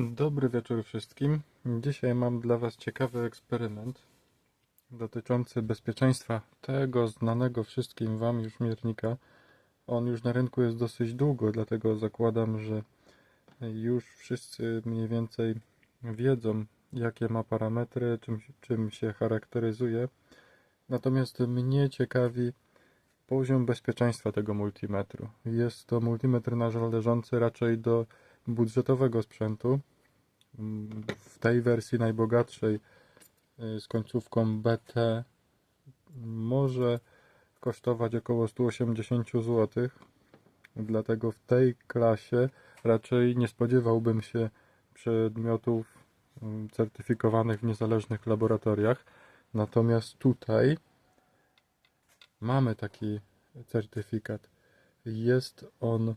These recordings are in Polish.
Dobry wieczór wszystkim. Dzisiaj mam dla Was ciekawy eksperyment dotyczący bezpieczeństwa tego znanego wszystkim Wam już miernika. On już na rynku jest dosyć długo, dlatego zakładam, że już wszyscy mniej więcej wiedzą, jakie ma parametry, czym, czym się charakteryzuje. Natomiast mnie ciekawi poziom bezpieczeństwa tego multimetru. Jest to multimetr należący raczej do budżetowego sprzętu. Mm, W tej wersji najbogatszej y, z końcówką BT może kosztować około 180 zł. Dlatego w tej klasie raczej nie spodziewałbym się przedmiotów mm, certyfikowanych w niezależnych laboratoriach. Natomiast tutaj mamy taki certyfikat. Jest on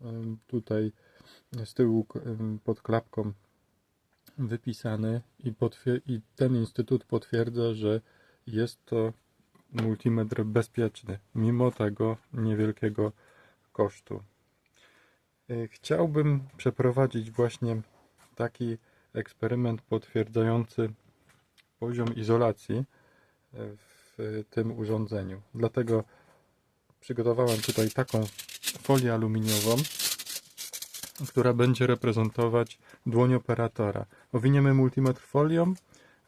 em, tutaj z tyłu pod klapką wypisany i, i ten instytut potwierdza, że jest to multimetr bezpieczny, mimo tego niewielkiego kosztu. Y, Chciałbym przeprowadzić właśnie taki eksperyment potwierdzający poziom izolacji y, w tym urządzeniu. Dlatego przygotowałem tutaj taką folię aluminiową, która będzie reprezentować dłoń operatora. Owiniemy multimetr folią,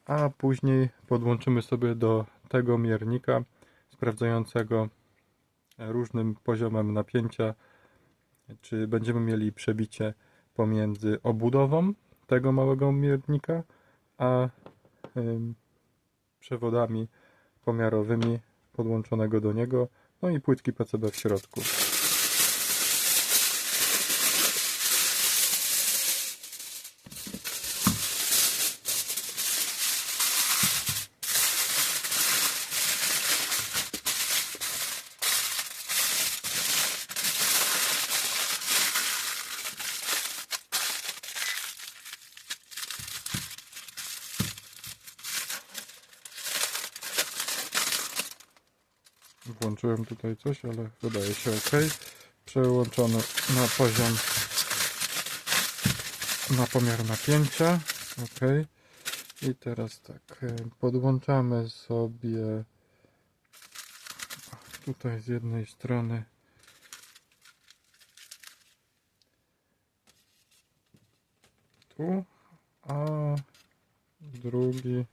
a później podłączymy sobie do tego miernika sprawdzającego różnym poziomem napięcia, czy będziemy mieli przebicie pomiędzy obudową tego małego miernika, a przewodami pomiarowymi podłączonego do niego, no i płytki PCB w środku. Włączyłem tutaj coś, ale wydaje się ok. Przełączony na poziom na pomiar napięcia. Ok. I teraz tak, e, podłączamy sobie tutaj z jednej strony tu, a drugi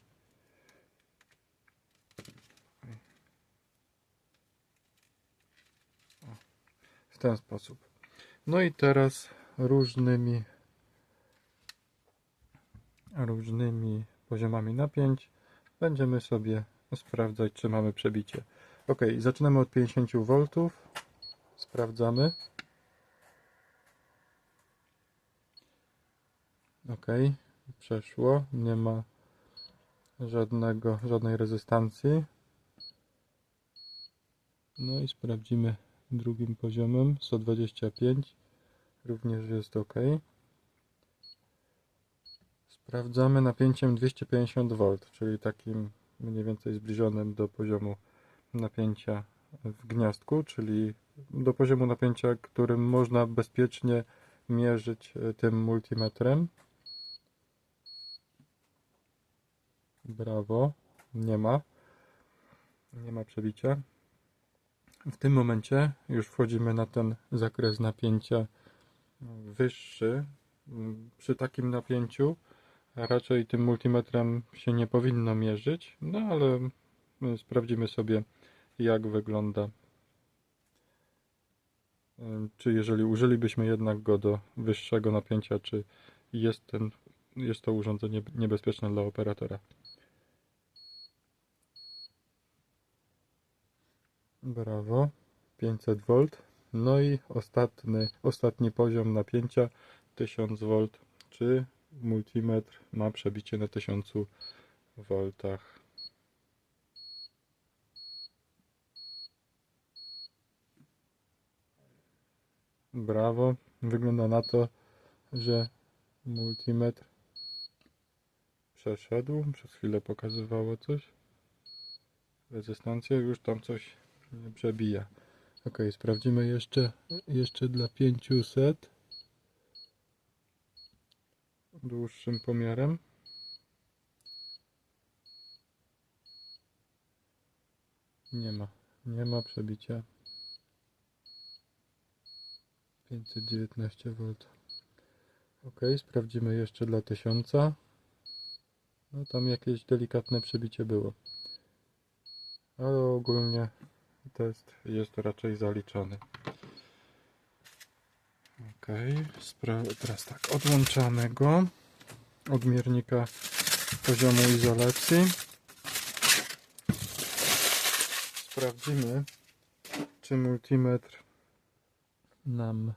ten sposób. No i teraz różnymi różnymi poziomami napięć będziemy sobie sprawdzać, czy mamy przebicie. Ok, zaczynamy od 50 V. Sprawdzamy. Ok, przeszło. Nie ma żadnego, żadnej rezystancji. No i sprawdzimy drugim poziomem 125 również jest ok. Sprawdzamy napięciem 250 V czyli takim mniej więcej zbliżonym do poziomu napięcia w gniazdku czyli do poziomu napięcia którym można bezpiecznie mierzyć e, tym multimetrem. Brawo nie ma. Nie ma przebicia w tym momencie już wchodzimy na ten zakres napięcia wyższy. Przy takim napięciu raczej tym multimetrem się nie powinno mierzyć, no ale sprawdzimy sobie jak wygląda. Czy jeżeli użylibyśmy jednak go do wyższego napięcia, czy jest, ten, jest to urządzenie niebezpieczne dla operatora. Brawo. 500 V. No i ostatni, ostatni poziom napięcia 1000 V. Czy multimetr ma przebicie na 1000 V? Brawo. Wygląda na to, że multimetr przeszedł. Przez chwilę pokazywało coś. Rezystancję już tam coś przebija. Ok, sprawdzimy jeszcze, jeszcze dla 500. dłuższym pomiarem. Nie ma, nie ma przebicia. 519 V. Ok, sprawdzimy jeszcze dla 1000. No tam jakieś delikatne przebicie było. Ale ogólnie test jest raczej zaliczony. Ok, teraz tak, odłączamy go od miernika poziomu izolacji. Sprawdzimy, czy multimetr nam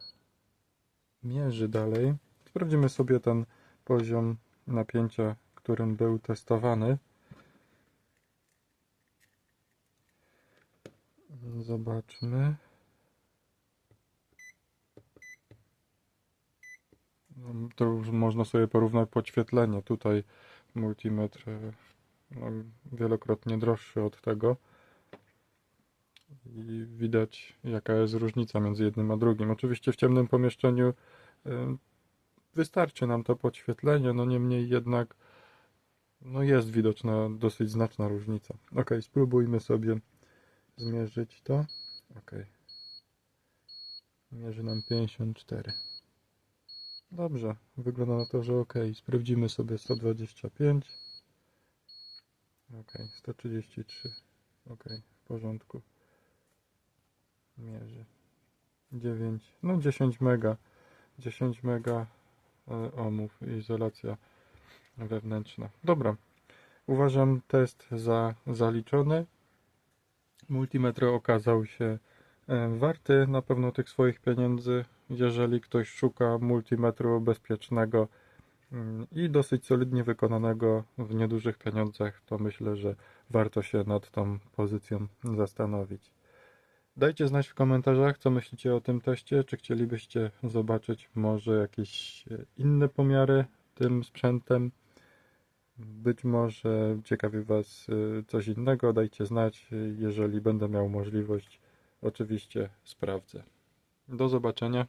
mierzy dalej. Sprawdzimy sobie ten poziom napięcia, którym był testowany. Zobaczmy. No, To już można sobie porównać podświetlenie. Tutaj multimetr no, wielokrotnie droższy od tego. I widać jaka jest różnica między jednym a drugim. Oczywiście w ciemnym pomieszczeniu e, wystarczy nam to podświetlenie, no niemniej jednak no jest widoczna dosyć znaczna różnica. Ok, spróbujmy sobie zmierzyć to. Ok. Mierzy nam 54. Dobrze, wygląda na to, że ok. Sprawdzimy sobie 125. Ok, 133. Ok, w porządku. Mierzy. 9, no 10 mega. 10 mega e, ohmów izolacja wewnętrzna. Dobra. Uważam test za zaliczony. Multimetr okazał się e, warty na pewno tych swoich pieniędzy. Jeżeli ktoś szuka multimetru bezpiecznego mm, i dosyć solidnie wykonanego w niedużych pieniądzach, to myślę, że warto się nad tą pozycją zastanowić. Dajcie znać w komentarzach, co myślicie o tym teście. Czy chcielibyście zobaczyć może jakieś e, inne pomiary tym sprzętem? Być może ciekawi Was y, coś innego, dajcie znać. Jeżeli będę miał możliwość, oczywiście sprawdzę. Do zobaczenia.